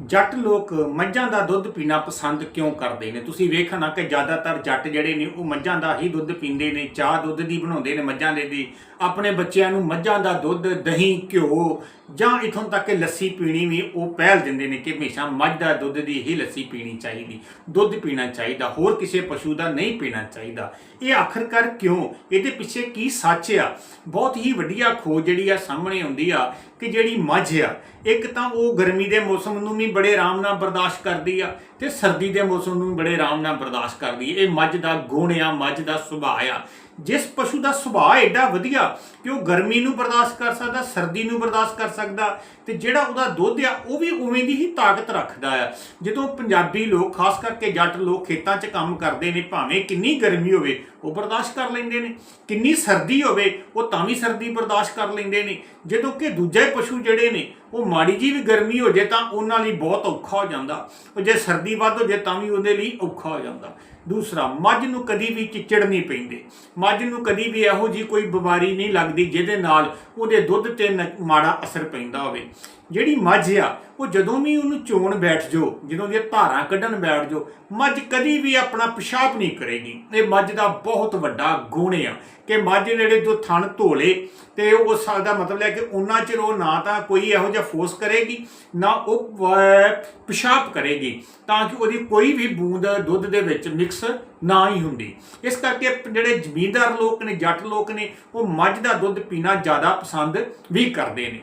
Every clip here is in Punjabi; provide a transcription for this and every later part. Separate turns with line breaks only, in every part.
ਜੱਟ ਲੋਕ ਮੱਝਾਂ ਦਾ ਦੁੱਧ ਪੀਣਾ ਪਸੰਦ ਕਿਉਂ ਕਰਦੇ ਨੇ? ਤੁਸੀਂ ਵੇਖਣਾ ਕਿ ਜ਼ਿਆਦਾਤਰ ਜੱਟ ਜਿਹੜੇ ਨੇ, ਉਹ ਮੱਝਾਂ ਦਾ ਹੀ ਦੁੱਧ ਪੀਂਦੇ ਨੇ, ਚਾਹ ਦੁੱਧ ਦੀ ਬਣਾਉਂਦੇ ਨੇ ਮੱਝਾਂ ਦੇ ਦੀ। ਆਪਣੇ ਬੱਚਿਆਂ ਨੂੰ ਮੱਝਾਂ ਦਾ ਦੁੱਧ, ਦਹੀਂ, ਘਿਓ ਜਾਂ ਇਥੋਂ ਤੱਕ ਕਿ ਲੱਸੀ ਪੀਣੀ ਵੀ ਉਹ ਪਹਿਲ ਦਿੰਦੇ ਨੇ ਕਿ ਹਮੇਸ਼ਾ ਮੱਝ ਦਾ ਦੁੱਧ ਦੀ ਹੀ ਲੱਸੀ ਪੀਣੀ ਚਾਹੀਦੀ, ਦੁੱਧ ਪੀਣਾ ਚਾਹੀਦਾ, ਹੋਰ ਕਿਸੇ ਪਸ਼ੂ ਦਾ ਨਹੀਂ ਪੀਣਾ ਚਾਹੀਦਾ। ਇਹ ਆਖਰਕਾਰ ਕਿਉਂ? ਇਹਦੇ ਪਿੱਛੇ ਕੀ ਸੱਚ ਆ? ਬਹੁਤ ਹੀ ਵਧੀਆ ਖੋਜ ਜਿਹੜੀ ਆ ਸਾਹਮਣੇ ਆਉਂਦੀ ਆ ਕਿ ਜਿਹੜੀ ਮੱਝ ਆ, ਇੱਕ ਤਾਂ ਉਹ ਗਰਮੀ ਦੇ ਮੌਸਮ ਨੂੰ ਵੀ ਬੜੇ ਆਰਾਮ ਨਾਲ ਬਰਦਾਸ਼ਤ ਕਰਦੀ ਆ ਤੇ ਸਰਦੀ ਦੇ ਮੌਸਮ ਨੂੰ ਬੜੇ ਆਰਾਮ ਨਾਲ ਬਰਦਾਸ਼ਤ ਕਰਦੀ ਇਹ ਮੱਝ ਦਾ ਗੁਣ ਆ, ਮੱਝ ਦਾ ਸੁਭਾਅ ਆ। ਜਿਸ ਪਸ਼ੂ ਦਾ ਸੁਭਾਅ ਐਡਾ ਵਧੀਆ ਕਿ ਉਹ ਗਰਮੀ ਨੂੰ ਬਰਦਾਸ਼ਤ ਕਰ ਸਕਦਾ, ਸਰਦੀ ਨੂੰ ਬਰਦਾਸ਼ਤ ਕਰ ਸਕਦਾ ਤੇ ਜਿਹੜਾ ਉਹਦਾ ਦੁੱਧ ਆ, ਉਹ ਵੀ ਉਵੇਂ ਦੀ ਹੀ ਤਾਕਤ ਰੱਖਦਾ ਆ। ਜਦੋਂ ਪੰਜਾਬੀ ਲੋਕ, ਖਾਸ ਕਰਕੇ ਜੱਟ ਲੋਕ ਖੇਤਾਂ 'ਚ ਕੰਮ ਕਰਦੇ ਨੇ, ਭਾਵੇਂ ਕਿੰਨੀ ਗਰਮੀ ਹੋਵੇ, ਉਹ ਬਰਦਾਸ਼ਤ ਕਰ ਲੈਂਦੇ ਨੇ। ਕਿੰਨੀ ਸਰਦੀ ਹੋਵੇ, ਉਹ ਤਾਂ ਵੀ ਸਰਦੀ ਬਰਦਾਸ਼ਤ ਕਰ ਲੈਂਦੇ ਨੇ। ਜਦੋਂ ਕਿ ਦੂਜੇ ਪਸ਼ੂ ਜਿਹੜੇ ਨੇ, ਉਹ ਮਾੜੀ ਜੀ ਵੀ ਗਰਮੀ ਹੋ ਜੇ ਤਾਂ ਉਹਨਾਂ ਲਈ ਬਹੁਤ ਔਖਾ ਹੋ ਜਾਂਦਾ। ਉਹ ਜੇ ਸਰਦੀ ਵੱਧ ਹੋ ਜੇ ਤਾਂ ਵੀ ਉਹਦੇ ਲਈ ਔਖਾ ਹੋ ਜਾਂਦਾ। ਦੂਸਰਾ, ਮੱਝ ਨੂੰ ਕਦੀ ਵੀ ਚਿੱਚੜ ਨਹੀਂ ਪੈਂਦੇ। ਮੱਝ ਨੂੰ ਕਦੀ ਵੀ ਇਹੋ ਜੀ ਕੋਈ ਬਿਮਾਰੀ ਨਹੀਂ ਲੱਗਦੀ ਜਿਹਦੇ ਨਾਲ ਉਹਦੇ ਦੁੱਧ ਤੇ ਨ- ਮਾੜਾ ਅਸਰ ਪੈਂਦਾ ਹੋਵੇ। ਜਿਹੜੀ ਮੱਝ ਆ ਉਹ ਜਦੋਂ ਵੀ ਉਹਨੂੰ ਚੋਣ ਬੈਠ ਜੋ ਜਦੋਂ ਦੀਆਂ ਧਾਰਾਂ ਕੱਢਣ ਬੈਠ ਜੋ ਮੱਝ ਕਦੀ ਵੀ ਆਪਣਾ ਪਿਸ਼ਾਬ ਨਹੀਂ ਕਰੇਗੀ। ਇਹ ਮੱਝ ਦਾ ਬਹੁਤ ਵੱਡਾ ਗੁਣ ਆ ਕਿ ਮੱਝ ਜਿਹੜੇ ਜੋ ਥਣ ਧੋਲੇ ਤੇ ਉਹ ਸਾਲ ਦਾ ਮਤਲਬ ਹੈ ਕਿ ਉਹਨਾਂ ਚਿਰ ਉਹ ਨਾ ਤਾਂ ਕੋਈ ਇਹੋ ਜਿਹਾ ਫੋਰਸ ਕਰੇਗੀ ਨਾ ਉਹ ਅਹ, ਪਿਸ਼ਾਬ ਕਰੇਗੀ ਤਾਂ ਕਿ ਉਹਦੀ ਕੋਈ ਵੀ ਬੂੰਦ ਦੁੱਧ ਦੇ ਵਿੱਚ ਮਿਕਸ ਨਾ ਹੀ ਹੁੰਦੀ। ਇਸ ਕਰਕੇ ਜਿਹੜੇ ਜ਼ਮੀਂਦਾਰ ਲੋਕ ਨੇ ਜੱਟ ਲੋਕ ਨੇ ਉਹ ਮੱਝ ਦਾ ਦੁੱਧ ਪੀਣਾ ਜ਼ਿਆਦਾ ਪਸੰਦ ਵੀ ਕਰਦੇ ਨੇ।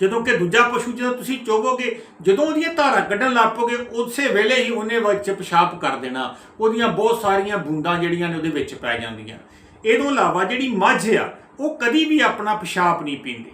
ਜਦੋਂ ਕਿ ਦੂਜਾ ਪਸ਼ੂ ਜਦੋਂ ਤੁਸੀਂ ਚੋਵੋਗੇ, ਜਦੋਂ ਉਹਦੀਆਂ ਧਾਰਾਂ ਕੱਢਣ ਲੱਪੋਗੇ ਉਸੇ ਵੇਲੇ ਹੀ ਉਹਨੇ ਵਿੱਚ ਪਿਸ਼ਾਬ ਕਰ ਦੇਣਾ। ਉਹਦੀਆਂ ਬਹੁਤ ਸਾਰੀਆਂ ਬੂੰਦਾਂ ਜਿਹੜੀਆਂ ਨੇ ਉਹਦੇ ਵਿੱਚ ਪੈ ਜਾਂਦੀਆਂ। ਇਹ ਤੋਂ ਇਲਾਵਾ ਜਿਹੜੀ ਮੱਝ ਆ, ਉਹ ਕਦੀ ਵੀ ਆਪਣਾ ਪਿਸ਼ਾਬ ਨਹੀਂ ਪੀਂਦੀ।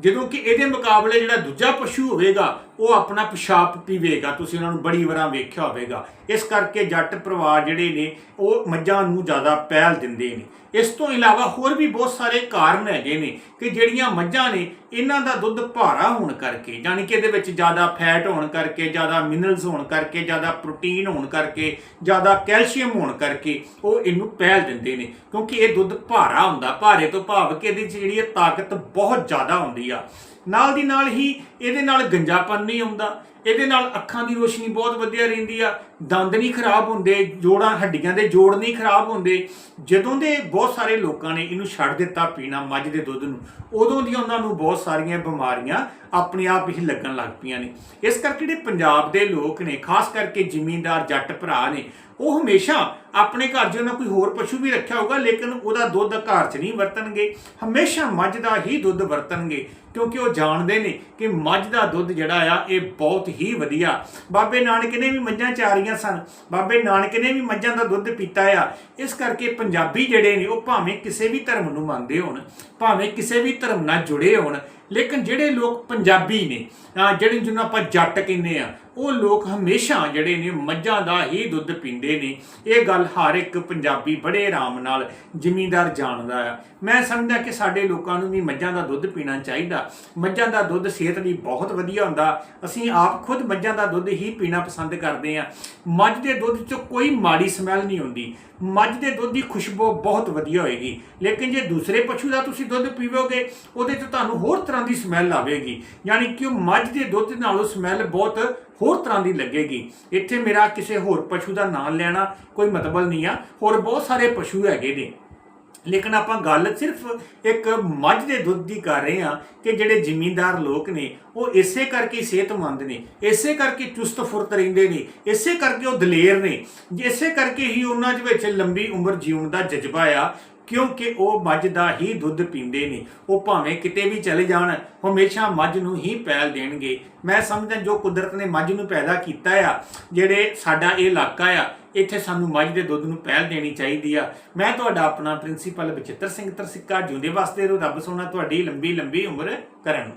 ਜਦੋਂ ਕਿ ਇਹਦੇ ਮੁਕਾਬਲੇ ਜਿਹੜਾ ਦੂਜਾ ਪਸ਼ੂ ਹੋਵੇਗਾ ਉਹ ਆਪਣਾ ਪਿਸ਼ਾਬ ਪੀਵੇਗਾ, ਤੁਸੀਂ ਉਹਨਾਂ ਨੂੰ ਬੜੀ ਵਾਰਾਂ ਵੇਖਿਆ ਹੋਵੇਗਾ। ਇਸ ਕਰਕੇ ਜੱਟ ਪਰਿਵਾਰ ਜਿਹੜੇ ਨੇ, ਉਹ ਮੱਝਾਂ ਨੂੰ ਜ਼ਿਆਦਾ ਪਹਿਲ ਦਿੰਦੇ ਨੇ। ਇਸ ਤੋਂ ਇਲਾਵਾ ਹੋਰ ਵੀ ਬਹੁਤ ਸਾਰੇ ਕਾਰਨ ਹੈਗੇ ਨੇ ਕਿ ਜਿਹੜੀਆਂ ਮੱਝਾਂ ਨੇ, ਇਹਨਾਂ ਦਾ ਦੁੱਧ ਭਾਰਾ ਹੋਣ ਕਰਕੇ ਯਾਨੀ ਕਿ ਇਹਦੇ ਵਿੱਚ ਜ਼ਿਆਦਾ ਫੈਟ ਹੋਣ ਕਰਕੇ, ਜ਼ਿਆਦਾ ਮਿਨਰਲਸ ਹੋਣ ਕਰਕੇ, ਜ਼ਿਆਦਾ ਪ੍ਰੋਟੀਨ ਹੋਣ ਕਰਕੇ, ਜ਼ਿਆਦਾ ਕੈਲਸ਼ੀਅਮ ਹੋਣ ਕਰਕੇ ਉਹ ਇਹਨੂੰ ਪਹਿਲ ਦਿੰਦੇ ਨੇ। ਕਿਉਂਕਿ ਇਹ ਦੁੱਧ ਭਾਰਾ ਹੁੰਦਾ, ਭਾਰੇ ਤੋਂ ਭਾਵ ਕਿ ਇਹਦੇ 'ਚ ਜਿਹੜੀ ਇਹ ਤਾਕਤ ਬਹੁਤ ਜ਼ਿਆਦਾ ਹੁੰਦੀ ਆ। ਨਾਲ ਦੀ ਨਾਲ ਹੀ ਇਹਦੇ ਨਾਲ ਗੰਜਾਪਨ ਨਹੀਂ ਆਉਂਦਾ ਇਹਦੇ ਨਾਲ ਅੱਖਾਂ ਦੀ ਰੋਸ਼ਨੀ ਬਹੁਤ ਵਧੀਆ ਰਹਿੰਦੀ ਆ, ਦੰਦ ਨਹੀਂ ਖਰਾਬ ਹੁੰਦੇ, ਜੋੜਾਂ ਹੱਡੀਆਂ ਦੇ ਜੋੜ ਨਹੀਂ ਖਰਾਬ ਹੁੰਦੇ। ਜਦੋਂ ਦੇ ਬਹੁਤ ਸਾਰੇ ਲੋਕਾਂ ਨੇ ਇਹਨੂੰ ਛੱਡ ਦਿੱਤਾ ਪੀਣਾ ਮੱਝ ਦੇ ਦੁੱਧ ਨੂੰ, ਉਦੋਂ ਦੀਆਂ ਉਹਨਾਂ ਨੂੰ ਬਹੁਤ ਸਾਰੀਆਂ ਬਿਮਾਰੀਆਂ ਆਪਣੇ ਆਪ ਹੀ ਲੱਗਣ ਲੱਗ ਪਈਆਂ ਨੇ। ਇਸ ਕਰਕੇ ਜਿਹੜੇ ਪੰਜਾਬ ਦੇ ਲੋਕ ਨੇ, ਖਾਸ ਕਰਕੇ ਜ਼ਿਮੀਂਦਾਰ ਜੱਟ ਭਰਾ ਨੇ, ਉਹ ਹਮੇਸ਼ਾ ਆਪਣੇ ਘਰ 'ਚ ਉਹਨਾਂ ਕੋਈ ਹੋਰ ਪਸ਼ੂ ਵੀ ਰੱਖਿਆ ਹੋਊਗਾ, ਲੇਕਿਨ ਉਹਦਾ ਦੁੱਧ ਘਰ 'ਚ ਨਹੀਂ ਵਰਤਣਗੇ। ਹਮੇਸ਼ਾ ਮੱਝ ਦਾ ਹੀ ਦੁੱਧ ਵਰਤਣਗੇ, ਕਿਉਂਕਿ ਉਹ ਜਾਣਦੇ ਨੇ ਕਿ ਮੱਝ ਦਾ ਦੁੱਧ ਜਿਹੜਾ ਆ, ਇਹ ਬਹੁਤ ਹੀ ਵਧੀਆ। ਬਾਬੇ ਨਾਨਕ ਨੇ ਵੀ ਮੱਝਾਂ ਚਾਰੀਆਂ ਸਨ। ਬਾਬੇ ਨਾਨਕ ਨੇ ਵੀ ਮੱਝਾਂ ਦਾ ਦੁੱਧ ਪੀਤਾ ਆ। ਇਸ ਕਰਕੇ ਪੰਜਾਬੀ ਜਿਹੜੇ ਨੇ, ਉਹ ਭਾਵੇਂ ਕਿਸੇ ਵੀ ਧਰਮ ਨੂੰ ਮੰਨਦੇ ਹੋਣ, ਭਾਵੇਂ ਕਿਸੇ ਵੀ ਧਰਮ ਨਾਲ ਜੁੜੇ ਹੋਣ, ਲੇਕਿਨ ਜਿਹੜੇ ਲੋਕ ਪੰਜਾਬੀ ਨੇ ਜਿਹੜੇ ਜਿਹਨੂੰ ਆਪਾਂ ਜੱਟ ਕਹਿੰਦੇ ਆ ਉਹ ਲੋਕ ਹਮੇਸ਼ਾ ਜਿਹੜੇ ਨੇ ਮੱਝਾਂ ਦਾ ਹੀ ਦੁੱਧ ਪੀਂਦੇ ਨੇ। ਇਹ ਗੱਲ ਹਰ ਇੱਕ ਪੰਜਾਬੀ ਬੜੇ ਆਰਾਮ ਨਾਲ ਜ਼ਿਮੀਂਦਾਰ ਜਾਣਦਾ ਆ। ਮੈਂ ਸਮਝਦਾ ਕਿ ਸਾਡੇ ਲੋਕਾਂ ਨੂੰ ਵੀ ਮੱਝਾਂ ਦਾ ਦੁੱਧ ਪੀਣਾ ਚਾਹੀਦਾ। ਮੱਝਾਂ ਦਾ ਦੁੱਧ ਸਿਹਤ ਲਈ ਬਹੁਤ ਵਧੀਆ ਹੁੰਦਾ। ਅਸੀਂ ਆਪ ਖੁਦ ਮੱਝਾਂ ਦਾ ਦੁੱਧ ਹੀ ਪੀਣਾ ਪਸੰਦ ਕਰਦੇ ਆ ਮੱਝ ਦੇ ਦੁੱਧ 'ਚ ਕੋਈ ਮਾੜੀ ਸਮੈਲ ਨਹੀਂ ਹੁੰਦੀ। ਮੱਝ ਦੇ ਦੁੱਧ ਦੀ ਖੁਸ਼ਬੂ ਬਹੁਤ ਵਧੀਆ ਹੋਏਗੀ। ਲੇਕਿਨ ਜੇ ਦੂਸਰੇ ਪਸ਼ੂ ਦਾ ਤੁਸੀਂ ਦੁੱਧ ਪੀਵੋਗੇ, ਉਹਦੇ 'ਚ ਤੁਹਾਨੂੰ ਹੋਰ ਤਰ੍ਹਾਂ ਦੀ ਸਮੈਲ ਆਵੇਗੀ। ਯਾਨੀ ਕਿ ਉਹ ਮੱਝ ਦੇ ਦੁੱਧ ਨਾਲੋਂ ਸਮੈਲ ਬਹੁਤ ਹੋਰ ਤਰ੍ਹਾਂ ਦੀ ਲੱਗੇਗੀ। ਇੱਥੇ ਮੇਰਾ ਕਿਸੇ ਹੋਰ ਪਸ਼ੂ ਦਾ ਨਾਮ ਲੈਣਾ ਕੋਈ ਮਤਲਬ ਨਹੀਂ ਆ। ਹੋਰ ਬਹੁਤ ਸਾਰੇ ਪਸ਼ੂ ਹੈਗੇ ਨੇ। ਲੇਕਿਨ ਆਪਾਂ ਗੱਲ ਸਿਰਫ ਇੱਕ ਮੱਝ ਦੇ ਦੁੱਧ ਦੀ ਕਰ ਰਹੇ ਹਾਂ ਕਿ ਜਿਹੜੇ ਜ਼ਿਮੀਂਦਾਰ ਲੋਕ ਨੇ, ਉਹ ਇਸੇ ਕਰਕੇ ਸਿਹਤਮੰਦ ਨੇ, ਇਸੇ ਕਰਕੇ ਚੁਸਤ ਫੁਰਤ ਰਹਿੰਦੇ ਨੇ, ਇਸੇ ਕਰਕੇ ਉਹ ਦਲੇਰ ਨੇ, ਇਸੇ ਕਰਕੇ ਹੀ ਉਹਨਾਂ ਦੇ ਵਿੱਚ ਲੰਬੀ ਉਮਰ ਜਿਉਣ ਦਾ ਜਜ਼ਬਾ ਆ। ਕਿਉਂਕਿ ਉਹ ਮੱਝ ਦਾ ਹੀ ਦੁੱਧ ਪੀਂਦੇ ਨੇ। ਉਹ ਭਾਵੇਂ ਕਿਤੇ ਵੀ ਚਲੇ ਜਾਣ, ਹਮੇਸ਼ਾ ਮੱਝ ਨੂੰ ਹੀ ਪਹਿਲ ਦੇਣਗੇ। ਮੈਂ ਸਮਝਦਾ ਜੋ ਕੁਦਰਤ ਨੇ ਮੱਝ ਨੂੰ ਪੈਦਾ ਕੀਤਾ ਆ, ਜਿਹੜੇ ਸਾਡਾ ਇਹ ਇਲਾਕਾ ਆ, ਇੱਥੇ ਸਾਨੂੰ ਮੱਝ ਦੇ ਦੁੱਧ ਨੂੰ ਪਹਿਲ ਦੇਣੀ ਚਾਹੀਦੀ ਆ। ਮੈਂ ਤੁਹਾਡਾ ਆਪਣਾ ਪ੍ਰਿੰਸੀਪਲ ਬਚਿੱਤਰ ਸਿੰਘ ਤਰਸਿੱਕਾ, ਜਿਉਂਦੇ ਵਾਸਤੇ ਰਹੋ ਰੱਬ ਸੋਨਾ ਤੁਹਾਡੀ ਲੰਬੀ ਲੰਬੀ ਉਮਰ ਕਰਨ।